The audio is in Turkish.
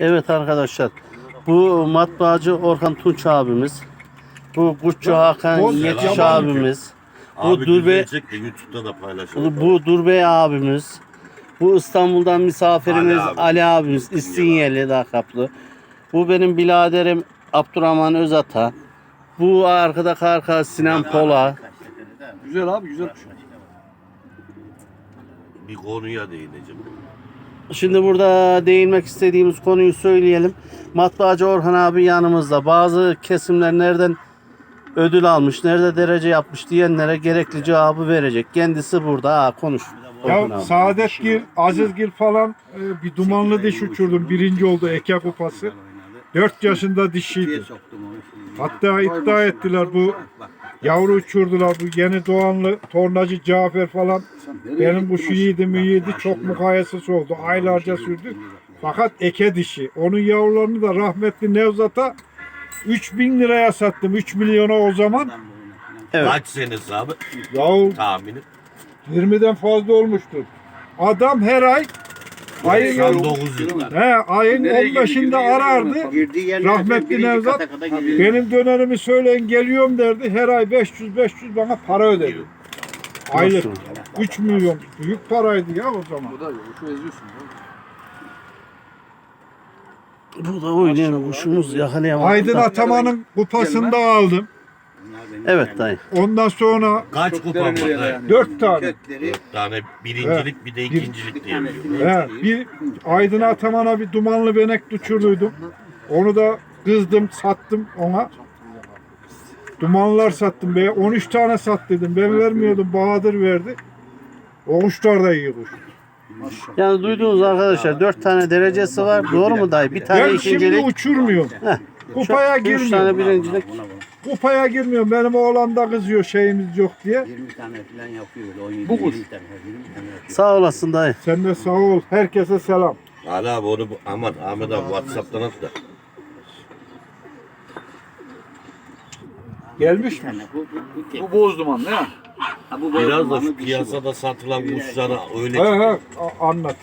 Evet arkadaşlar. Bu matbaacı Orhan Tunç abimiz. Bu Kuşçu Hakan Yetiş abimiz. Bu Abi Durbe düzelecek de YouTube'da da paylaşalım. bu Durbe abimiz. Bu İstanbul'dan misafirimiz Ali abi. Ali, abimiz. İstinyeli lakaplı. Bu benim biraderim Abdurrahman Özata. Bu arkada karka Sinan Pola. Güzel abi güzel. Bir konuya değineceğim. Şimdi burada değinmek istediğimiz konuyu söyleyelim. Matbaacı Orhan abi yanımızda. Bazı kesimler nereden ödül almış, nerede derece yapmış diyenlere gerekli cevabı verecek. Kendisi burada. Ha, konuş. Ya. Saadetgil, Azizgil falan e, bir dumanlı diş uçurdum. Birinci oldu Eke Kupası. 4 yaşında dişiydi. Hatta iddia ettiler bu yavru uçurdular. Bu yeni doğanlı tornacı Cafer falan. Benim bu şu yedi mi yedi çok mukayesesi oldu. Aylarca sürdü. Fakat eke dişi. Onun yavrularını da rahmetli Nevzat'a 3000 liraya sattım. 3 milyona o zaman. Evet. Kaç senesi abi Yahu tahmini? 20'den fazla olmuştur. Adam her ay ayın 99 yıllar. He, ayın 15'inde arardı. Rahmetli Nevzat benim dönerimi söyleyin geliyorum derdi. Her ay 500 500 bana para ödedi. Aylık. 3 milyon. Büyük paraydı ya o zaman. Bu da oynayan kuşumuz yakalayamadı. Aydın Ataman'ın kupasını da aldım. Evet dayı. Ondan sonra Kaç kupa var? dayı? 4 tane. Dört tane birincilik bir de ikincilik diye biliyorum. He, bir Aydın Ataman'a bir dumanlı benek uçurduydum. Onu da kızdım, sattım ona. Dumanlar sattım be. 13 tane sat dedim. Ben vermiyordum. Bahadır verdi. O kuşlar da iyi kuş. Yani duyduğunuz arkadaşlar dört tane derecesi var. Doğru mu dayı? Bir tane Ben şimdi ikincilik. uçurmuyorum. Heh. Kupaya Üç tane girmiyorum. birincilik. Kupaya girmiyorum. Benim oğlan da kızıyor şeyimiz yok diye. 20 tane falan yapıyor öyle 17 Bu kuş. 20 tane, 20 tane yapıyor. Sağ olasın dayı. Sen de sağ ol. Herkese selam. Ali abi onu bu- aman Ahmet abi Whatsapp'tan at da. Gelmiş mi? Yani bu, bu, bu, Bu boz duman ne? ha, bu Biraz da bozulmanın şu dişi bu. piyasada satılan kuşlara öyle He he a- anlat.